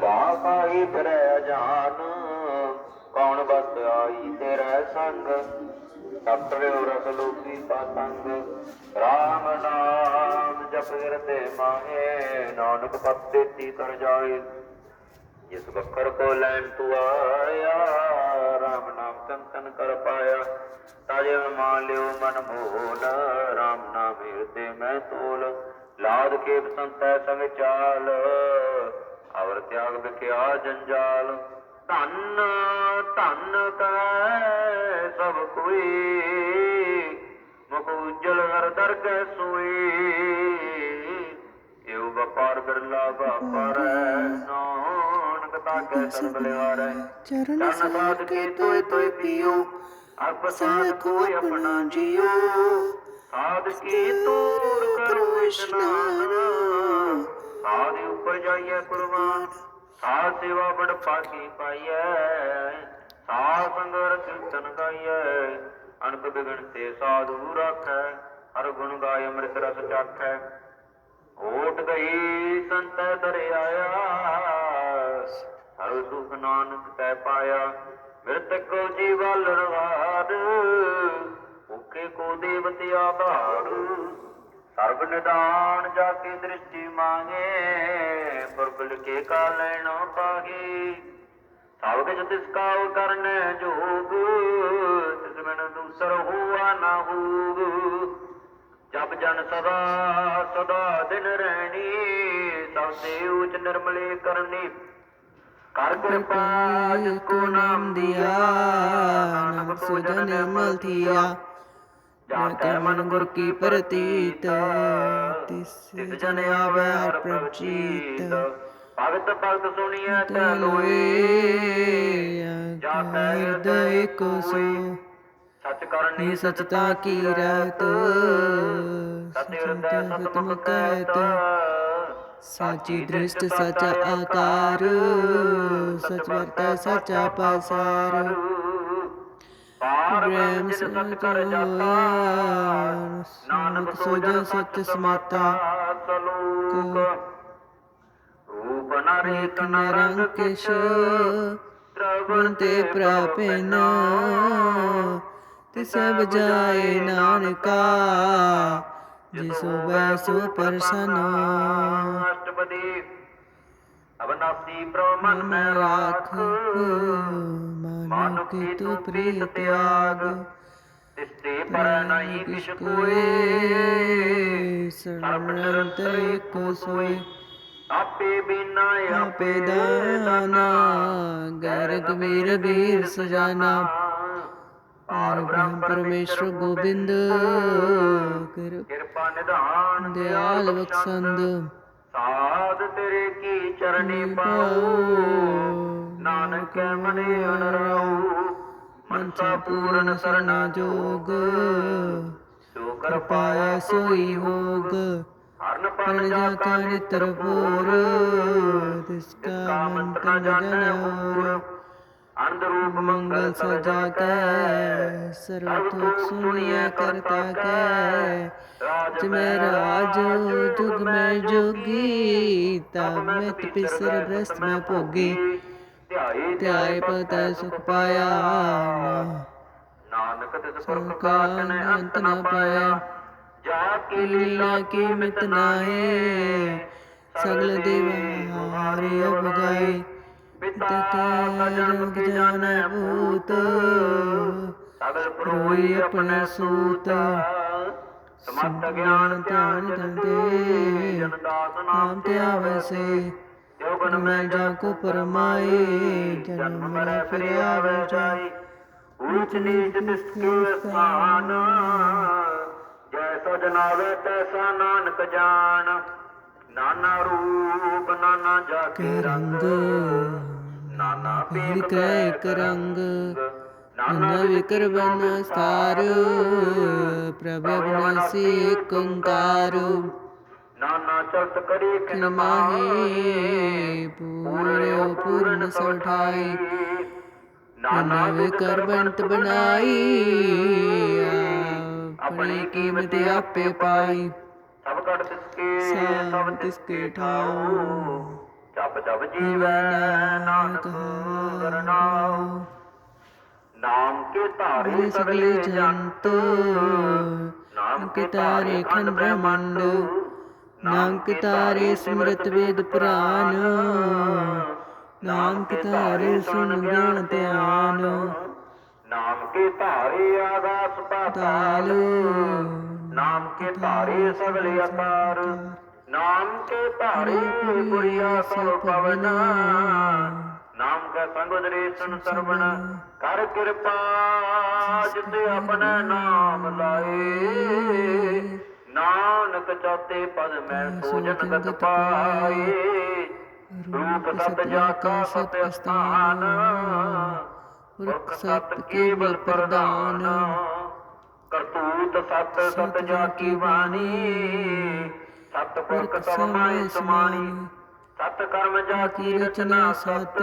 ਬਾਪਾਈ ਫਿਰੈ ਜਾਨ ਕੌਣ ਬਸ ਆਈ ਤੇਰਾ ਸੰਗ? ਸਤਿਓ ਰਸ ਲੋਕੀ ਪਤੰਗ RAM ਨਾਮ ਜਪ ਹਿਰਦੇ ਮਾਹੇ, ਨਾਨਕ ਪਤੇ ਤੀ ਕਰ ਜਾਏ? ਜਿਸ ਬਖਰ ਕੋ ਲੈਣ ਤੂੰ ਆਇਆ RAM ਨਾਮ ਚੰਤਨ ਕਰ ਪਾਇਆ। ਤਾਜੇ ਮਾਨ ਲਿਓ ਮਨ ਮੋਹਨ RAM ਨਾਮ ਹਿਰਦੇ ਮੈਂ ਤੋਲ। ਲਾਦ ਕੇ ਸੰਤੈ ਸੰਗ ਚਾਲ ਅਵਰ ਤਿਆਗ ਬਿਕਿਆ ਜੰਜਾਲ। ਧੰਨ ਧੰਨ ਕਹੈ ਸਭ ਕੋਈ। ਮੁਖ ਉਜਲ ਹਰ ਦਰਗਹਿ ਸੋਈ। ਇਉ ਵਪਾਰ ਬਿਰਲਾ ਵਪਾਰ ਨਾਨਕ ਤਾਕੇ ਸਰਬ ਲਿਵਾਰੈ ਚਰਨ ਸਾਧ ਕੇ ਤੋਇ ਤੋਇ ਪੀਓ। ਅਰਪ ਸਾਧ ਕੋਈ ਆਪਣਾ ਜੀਓ। ਸਾਧ ਕੀ ਤੂਰ ਕਰੋ ਇਸ਼ਨਾਨ ਉੱਪਰ ਕੁਰਬਾਨ। ਸਾਧ ਸੇਵਾ ਬੜ ਪਾਕੀ ਪਾਈਐ। ਸਾਧ ਸੰਗਰ ਕੀਰਤਨ ਗਾਈਐ। ਅਨਕ ਬਿਗਣ ਤੇ ਸਾਧੂ ਰਾਖੈ। ਹਰ ਗੁਣ ਗਾਇ ਅੰਮ੍ਰਿਤ ਰਸ ਚਾਖੈ। ਓਟ ਗਈ ਸੰਤੈ ਦਰ ਹਰ ਸੁਖ ਨਾਨਕ ਤੈ ਪਾਇਆ। ਮਿਰਤਕ ਕੋ ਜੀਵਲ ਰਵਾਦ ਭੁਖੇ ਕੋ ਦੇਵਤੇ ਆਧਾਰ। ਸਰਬ ਨਿਦਾਨ ਜਾ ਕੇ ਦ੍ਰਿਸ਼ਟੀ ਮੰਗੇ। ਪੁਰਬਲ ਕੇ ਕਾ ਲੈਣਾ ਪਾਗੇ ਸਭ ਕਿਛ ਤਿਸ ਕਾਉ ਕਰਨੇ ਜੋਗ ਤਿਸ ਬਿਨ ਦੂਸਰ ਹੋਆ ਨਾ ਹੋਗ। ਜਪ ਜਨ ਸਦਾ ਸਦਾ ਦਿਨ ਰਹਿਣੀ ਸਭ ਸੇ ਉਚ ਨਿਰਮਲੇ ਕਰਨੀ। ਕਰ ਕਿਰਪਾ ਜਿਸ ਕੋ ਨਾਮ ਦਿਆ ਨਾਨਕ ਸੋ ਜਨ ਕੈ ਮਨ ਗੁਰ ਕੀ ਪ੍ਰਤੀਤ ਤਿਸ ਜਨ ਆਵੈ ਹਰ ਪ੍ਰਭ ਚੀਤ ਭਗਤ ਭਗਤ ਸੁਣੀਐ ਤੈ ਲੋਏ ਜਾ ਕੈ ਹਿਰਦੈ ਕੋ ਸੋ। ਸਚ ਕਰਨੀ ਸਚਤਾ ਕੀ ਰਹਿਤ। ਸਤਿ ਹਿਰਦੈ ਸਤਮ ਕਹਿਤ ਸਾਚੀ ਦ੍ਰਿਸ਼ਟ ਸਚ ਆਕਾਰ। ਸਚ ਵਰਤੈ ਸਚਾ ਪਾਸਾਰ ਪਾਰ ਬ੍ਰਹਮ ਬ੍ਰਹਮ ਜਿਨ ਸਚ ਕਰ ਸਚ ਜਾਤਾ ਨਾਨਕ ਸੋ ਜਨ ਸਚ ਸਮਾਤਾ ਸਲੋਕ। ਰੂਪ ਨ ਰੇਖ ਨ ਰੰਗ ਕਿਛ ਗੁਣ ਤੇ ਪ੍ਰਾਪਿਨ ਤਿਸੈ ਬਜਾਏ ਨਾਨਕਾ। ਜਿਸੋ ਵੈ ਸੋ ਪਰਸਨ। ਅਸ਼ਟਪਦੀ ਅਬਨਾਸੀ ਬ੍ਰਹਮਨ ਮਨ ਮੈਂ ਰਾਖ। ਮਾਨੁ ਕੀ ਤੂ ਪ੍ਰੀਤ ਤਿਆਗ। ਤਿਸਤੇ ਪਰ ਨਹੀਂ ਕਿਛ ਕੋਏ ਸਰਬ ਨਿਰੰਤਰ ਏਕੋ ਸੋਏ। ਆਪੇ ਬਿਨਾ ਆਪੇ ਦਾਨਾ। ਗੈਰ ਗੰਭੀਰ ਵੀਰ ਸਜਾਨਾ। ਪਾਰ ਬ੍ਰਹਮ ਪਰਮੇਸ਼ਰ ਗੋਬਿੰਦ। ਕਿਰਪਾ ਕਿਰਪਾ ਨਿਧਾਨ ਦਿਆਲ ਬਖਸ਼ੰਦ। ਸਾਧ ਤੇਰੇ ਕੀ ਚਰਨੀ ਪਾਉ ਨਾਨਕ ਮਨੇ ਅਨਰਾਉ ਮਨਸਾ ਪੂਰਨ ਸਰਨਾ ਜੋਗ। ਸੋ ਕਰ ਕਿਰਪਾਇਆ ਪਾਇਆ ਸੋਈ ਹੋਗ। ਹਰਨ ਪਨ ਜਾ ਜਾ ਕਾ ਨਿਤਰ ਪੂਰ ਤਿਸ ਕਾ ਮੰਤਰ ਨ ਜਾਣੈ ਹੋਰ। ਰੂਪ ਮੰਗਲ ਸਜਾ ਕੈ ਸਰਬ ਤੁਖ ਸੁਣਿਐ ਕਰਤਾ ਕੈ। ਜਿਮੈ ਰਾਜ ਜੁਗ ਮੈਂ ਜੋਗੀ। ਤਬ ਮੈਂ ਤਪਿਸਰ ਬ੍ਰਸਤ ਮੈਂ ਭੋਗੀ। ਧਿਆਏ ਪਤੈ ਸੁਖ ਪਾਇਆ। ਨਾਨਕ ਤਿਸ ਸੋ ਪ੍ਰਕਾਸ਼ ਕਾ ਨੇ ਅੰਤ ਨ ਪਾਇਆ। ਜਾ ਕੇ ਲੀਲਾ ਕੀ ਮਿਤ ਨਾਏ ਸਗਲ ਦੇਵਾ ਹਾਰੇ ਅਵਗਾਏ ਪਿਤਾ ਜਗ ਜਾਣੈ ਭੂਤ। ਰੋਈ ਆਪਣੇ ਸੂਤ। ਸਮਤ ਗਿਆਨ ਧਿਆਨ ਜਨ ਤੇ ਜਨ ਦਾਸ ਨਾਮ ਤੇ ਆਵੈ ਸੇ। ਜੋ ਗੁਣ ਮੈਂ ਜਾ ਕੋ ਪਰਮਾਏ। ਜਨਮ ਮਰੈ ਫਿਰ ਆਵੈ ਜਾਏ। ਊਚ ਨੀਚ ਤਿਸ ਕੇ ਸਥਾਨ। ਜੈਸਾ ਜਨਾਵੇ ਤੈਸਾ ਨਾਨਕ ਜਾਣ। ਨਾਨਾ ਰੂਪ ਨਾਨਾ ਜਾ ਕੇ ਰੰਗ। ਪੇਖ ਕੈ ਇੱਕ ਰੰਗ ਨਾਨਾ ਵਿਕਰ ਬਨ ਸਤਾਰ ਪ੍ਰਭ ਅਬਨਾਸੀ ਏਕ ਓੰਕਾਰ। ਨਾਨਾ ਚਲਤ ਕਰੀ ਕਿਨ ਮਾਹੀ ਪੂਰਿਓ ਪੂਰਨ ਸੋਠਾਈ ਨਾਨਾ ਵਿਕਰ ਬੰਤ ਬਣਾਈ ਆਪਣੀ ਕੀਮਤ ਆਪੇ ਪਾਈ। ਸਭ ਕਟ ਤਿਸ ਕੇ ਸਭ ਸਭ ਤਿਸ ਕੇ ਠਾਉ। ਜਪ ਜਪ ਜੀਵੈ ਨਾਨਕ ਕਰਨਾਉ ਨਾਮ ਕੇ ਧਾਰੇ ਸਗਲੇ ਜੰਤ। ਨਾਮ ਕੇ ਤਾਰੇ ਖੰਡ ਬ੍ਰਹਮੰਡ। ਨਾਮ ਕੇ ਤਾਰੇ ਸਿਮਰਤ ਵੇਦ ਪੁਰਾਨ ਨਾਮ ਕੇ ਤਾਰੇ ਸੁਣ ਗਿਆਨ ਧਿਆਨ। ਨਾਮ ਕੇ ਧਾਰੇ ਆਗਾਸ ਪਾਤਾਲ ਤਾਲ ਨਾਮ ਕੇ ਧਾਰੇ ਸਗਲੇ ਅਤਾਰ ਨਾਮ ਕੇ ਧਾਰੇ ਪੁਰੀਆ ਸਭ ਪਵਨ। ਨਾਮ ਕੈ ਸੰਗ ਉਦਰੇ ਸੁਨ ਸਰਵਣ। ਕਰ ਕਿਰਪਾ ਜਿਤੇ ਆਪਣੇ ਨਾਮ ਲਾਏ। ਨਾਨਕ ਚੌਥੇ ਪਦ ਮੈਂ ਸੋਜਨ ਗਤ ਪਾਏ। ਰੂਪ ਸਤ ਜਾ ਕਾ ਸਤ ਅਸਥਾਨ। ਪੁਰਖ ਸਤ ਕੇਵਲ ਪ੍ਰਦਾਨ ਕਰਤੂਤ ਸਤ ਸਤ ਜਾ ਕੀ ਬਾਣੀ। ਸਤ ਪੁਰਖ ਸਮਾਣੀ ਸਤ ਕਰਮ ਜਾ ਕੀ ਰਚਨਾ ਸਤ